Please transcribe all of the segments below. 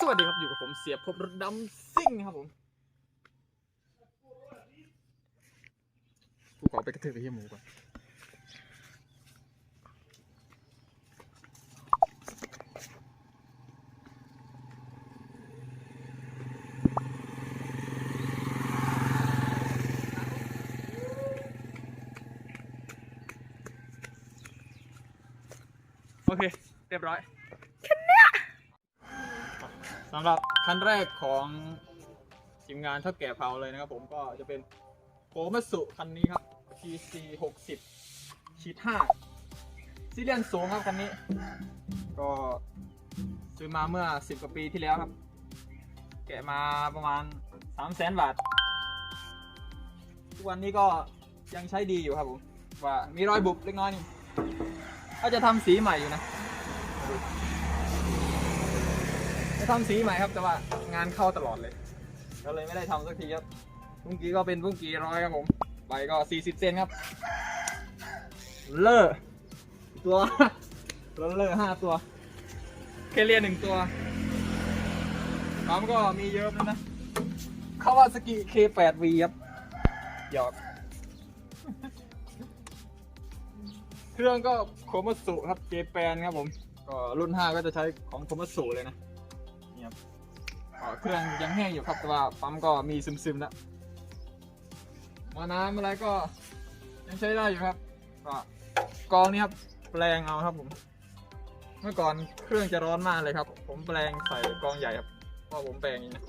สวัสดีครับอยู่กับผมเสียพบรถดำซิ่งครับผมกูขอไปกระเทือกไอ้เหี้ยหมูก่อนโอเค เรียบร้อย สำหรับคันแรกของทีมงานเท่าแก่เผาเลยนะครับผมก็จะเป็นโคมัสุคันนี้ครับ PC 60ชีท5ซีเรียนสูงครับคันนี้ ก็ซื้อมาเมื่อ 10 กว่าปีที่แล้วครับ แกะมาประมาณ 3 0 0แสนบาท ทุกวันนี้ก็ยังใช้ดีอยู่ครับผม ว่ามีรอยบุบเล็กน้อยนี่ก็จะทำสีใหม่อยู่นะ จะ ทำสีใหม่ครับ แต่ว่างานเข้าตลอดเลย ก็เลยไม่ได้ทำสักทีครับพุ่งกี้ก็เป็นพุ่งกี้ร้อยครับผม ใบก็ 40 เซนครับ เลอร์ตัวแล้วเลอร์ห้าตัว เคเลียหนึ่งตัวปั๊มก็มีเยอะแล้วนะ คาวาสกิ K8V ครับ หยอกเครื่องก็โคมัสุครับ เจแปนครับผม ก็รุ่น 5 ก็จะใช้ของโคมัสุเลยนะ นี่ครับอ๋อเครื่องยังแห้งอยู่ครับแต่ว่าปั๊มก็มีซึมๆแล้วมาน้ำอะไรก็ยังใช้ได้อยู่ครับก็กองนี้ครับแปลงเอาครับผม เมื่อก่อนเครื่องจะร้อนมากเลยครับ ผมแปลงใส่กองใหญ่ครับเพราะผมแปลงอย่างนี้นะ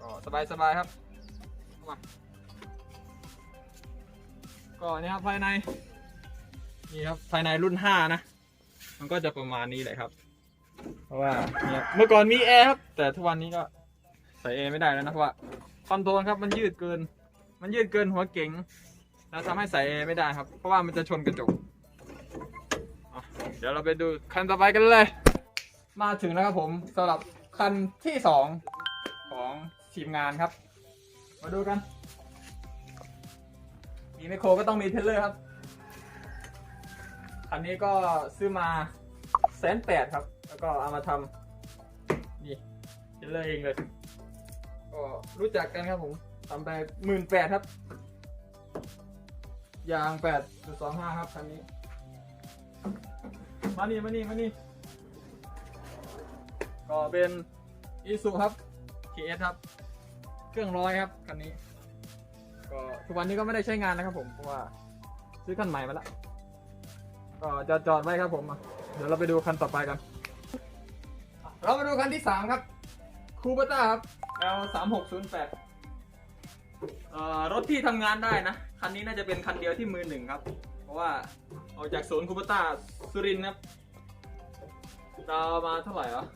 ก็สบายๆครับเข้ามาก็นี่ครับภายในนี่ครับภายในรุ่น 5 นะ มันก็จะประมาณนี้แหละครับ เพราะว่าเนี่ยเมื่อก่อนมีแอร์ครับ แต่ทุกวันนี้ก็ใส่แอร์ไม่ได้แล้วนะเพราะว่าคอนโทรลครับมันยืดเกิน มันยืดเกินหัวเก๋งแล้วทำให้ใส่แอร์ไม่ได้ครับ เพราะว่ามันจะชนกระจกเดี๋ยวเราไปดูคันต่อไปกันเลย มาถึงแล้วครับผมสำหรับคันที่สองของทีมงานครับ มาดูกัน มีไมโครก็ต้องมีเทเลอร์ครับ คันนี้ก็ซื้อมา แสนแปดครับ แล้วก็เอามาทำนี่เทรลเลอร์เองเลย ก็รู้จักกันครับผมทำไปหมื่นแปดครับ ยางแปดจุดสองห้าครับคันนี้ มานี่มานี่มานี่ก็เป็นอีซูครับ TS ครับ เครื่องร้อยครับคันนี้ ก็ทุกวันนี้ก็ไม่ได้ใช้งานนะครับผม เพราะว่า ซื้อคันใหม่มาแล้วก็จะจอดไว้ครับผมอะ เดี๋ยวเราไปดูคันต่อไปกัน เรามาดูคันที่สามครับคูเปต้าครับ L สามหกศูนย์แปดรถที่ทำงานได้นะ คันนี้น่าจะเป็นคันเดียวที่มือหนึ่งครับ เพราะว่าออกจากศูนย์คูเปต้าสุรินทร์ครับดาวมาเท่าไหร่วะ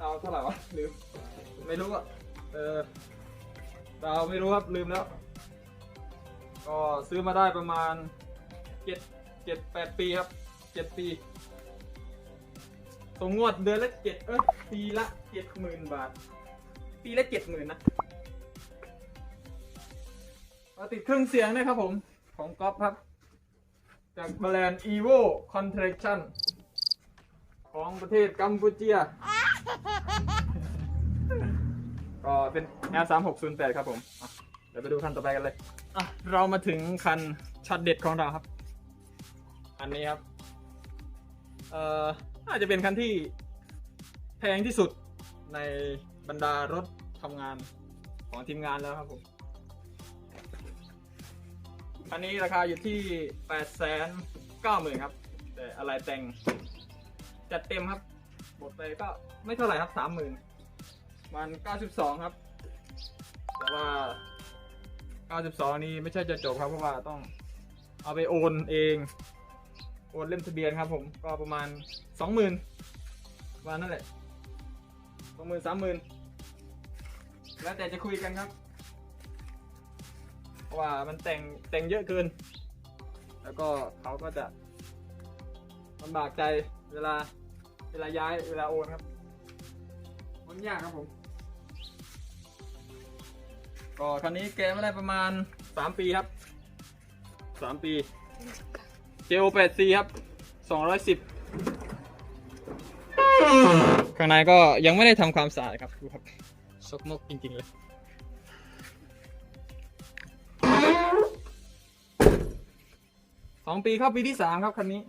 ดาวเท่าไหร่วะลืมไม่รู้อะเออดาวไม่รู้ครับลืมแล้ว ก็ซื้อมาได้ประมาณเจ็ดเจ็ดแปดปีครับ เจ็ดปีส่งงวดเดือนละเจ็ดเอ้ยปีละเจ็ดหมื่นบาท ปีละเจ็ดหมื่นนะมาติดเครื่องเสียงด้วยครับผม ของก๊อฟครับ จากแบรนด์ evo contraction ของประเทศกัมพูเชีย ก็เป็น L 3 6 0 8ครับผมอะเดี๋ยวไปดูคันต่อไปกันเลยอะเรามาถึงคันช็อตเด็ดของเราครับ อันนี้ครับ เอ่อน่าจะเป็นคันที่แพงที่สุดในบรรดารถทำงานของทีมงานแล้วครับผม คันนี้ราคาอยู่ที่8 9 0 0 0ครับ แต่อะไรแต่งจัดเต็มครับ หมดไปก็ไม่เท่าไหร่ครับ30,000มัน92ครับ แต่ว่า92นี่ไม่ใช่จะจบครับเพราะว่าต้องเอาไปโอนเอง โอนเล่มทะเบียนครับผมก็ประมาณ20,000ประมาณนั่นแหละ20,000 30,000แล้วแต่จะคุยกันครับเพราะว่ามันแต่งแต่งเยอะเกิน แล้วก็เขาก็จะลำบากใจเวลาเวลาย้ายเวลาโอนครับมันยากครับผม ก็คันนี้แกไม่ได้ประมาณ3ปีครับ3ปี JO 8C ครับ 210 ข้างในก็ยังไม่ได้ทำความสะอาดครับดูครับซกมกจริงๆเลย สองปีเข้าปีที่สามครับคันนี้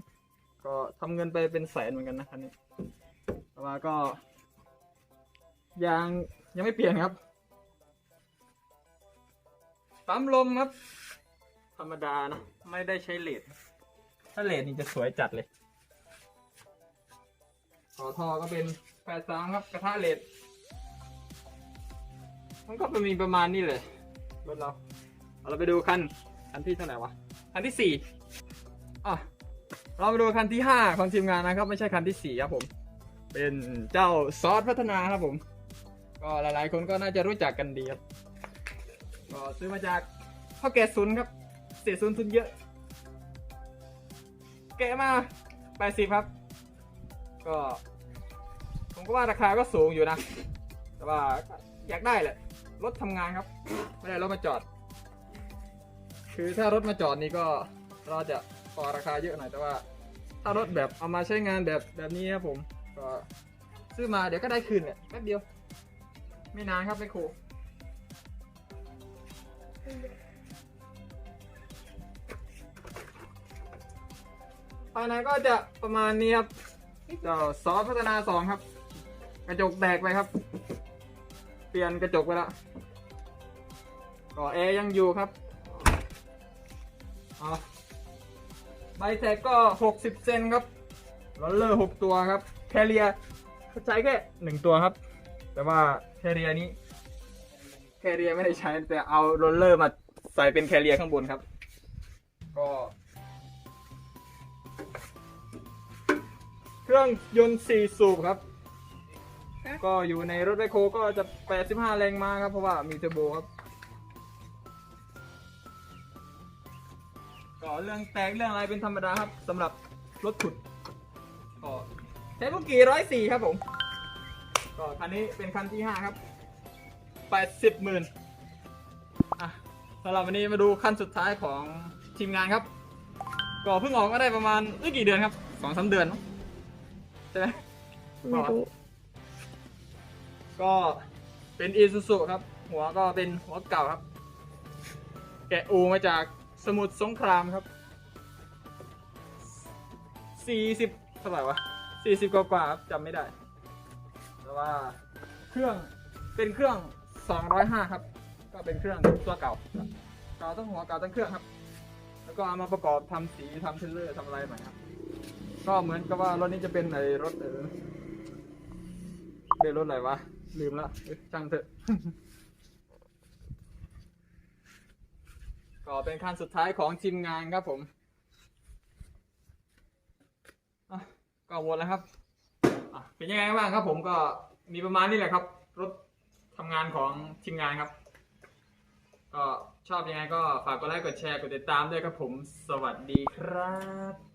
ก็ทำเงินไปเป็นแสนเหมือนกันนะคันนี้แต่ว่าก็ยางยังไม่เปลี่ยนครับปั๊มลมครับ ธรรมดานะ ไม่ได้ใช้เลด ถ้าเลดนี่จะสวยจัดเลยต่อท่อก็เป็นแปดสามครับกระทะเลดมันก็มีประมาณนี้เลยรถเราเอาเราไปดูคันคันที่เท่าไหร่วะคันที่สี่อะเรามาดูคันที่ห้าของทีมงานนะครับ ไม่ใช่คันที่สี่ครับผม เป็นเจ้าซอสพัฒนาครับผม ก็หลายๆคนก็น่าจะรู้จักกันดีครับก็ซื้อมาจากพ่อแกซุนครับเสียซุนทุนเยอะะมาแปดสิบครับ ก็ ผมก็ว่าราคาก็สูงอยู่นะ แต่ว่าอยากได้แหละ รถทำงานครับ ไม่ได้รถมาจอด คือถ้ารถมาจอดนี่ก็เราจะต่อราคาเยอะหน่อย แต่ว่า ถ้ารถแบบเอามาใช้งานแบบแบบนี้ครับผม ก็ซื้อมาเดี๋ยวก็ได้คืนเนี่ยแป๊บเดียว ไม่นานครับไม่ครู ภายในก็จะประมาณนี้ครับเจ้าซอสพัฒนาสองครับ กระจกแตกไปครับ เปลี่ยนกระจกไปแล้วก็แอร์ยังอยู่ครับอใบแท็กก็ 60 เซนครับลอลเลอร์ 6 ตัวครับ แคเรียใช้แค่หนึ่งตัวครับ แต่ว่าแคเรียนี้ แคเรียไม่ได้ใช้แต่เอาโรลเลอร์มาใส่เป็นแคเรียข้างบนครับ ก็ เครื่องยนต์4สูบครับ ก็อยู่ในรถไบโคก็จะ 85 แรงม้าครับ เพราะว่ามีเทอร์โบครับ ก็เรื่องแตกเรื่องอะไรเป็นธรรมดาครับสำหรับรถขุด ก็ใช้ลูกกี่ร้อยสี่ครับผม ก็คันนี้เป็นคันที่ห้าครับแปดสิบหมื่นอะสำหรับวันนี้มาดูขั้นสุดท้ายของทีมงานครับ ก็เพิ่งออกมาได้ประมาณไม่กี่เดือนครับสองสามเดือนมั้ง ใช่ไหมไม่รู้ก็เป็นอีซูซุครับ หัวก็เป็นหัวเก่าครับ แกะอูมาจากสมุทรสงครามครับ40เท่าไหร่วะ40กว่ากว่าๆครับจำไม่ได้ แต่ว่าเครื่องเป็นเครื่อง205ครับ ก็เป็นเครื่องตัวเก่าเก่าตั้งหัวเก่าตั้งเครื่องครับ แล้วก็เอามาประกอบทำสีทำเทรลเลอร์ทำอะไรใหม่ครับ ก็เหมือนกับว่ารถนี้จะเป็นไอรถเออเรียกรถอะไรวะ ลืมละเอ้ยช่างเถอะ ก็เป็นขั้นสุดท้ายของทีมงานครับผมอะก็วนแล้วครับอะเป็นยังไงบ้างครับผมก็มีประมาณนี้แหละครับ รถทำงานของทีมงานครับ ก็ชอบยังไงก็ฝากกดไลค์กดแชร์กดติดตามด้วยครับผม สวัสดีครับ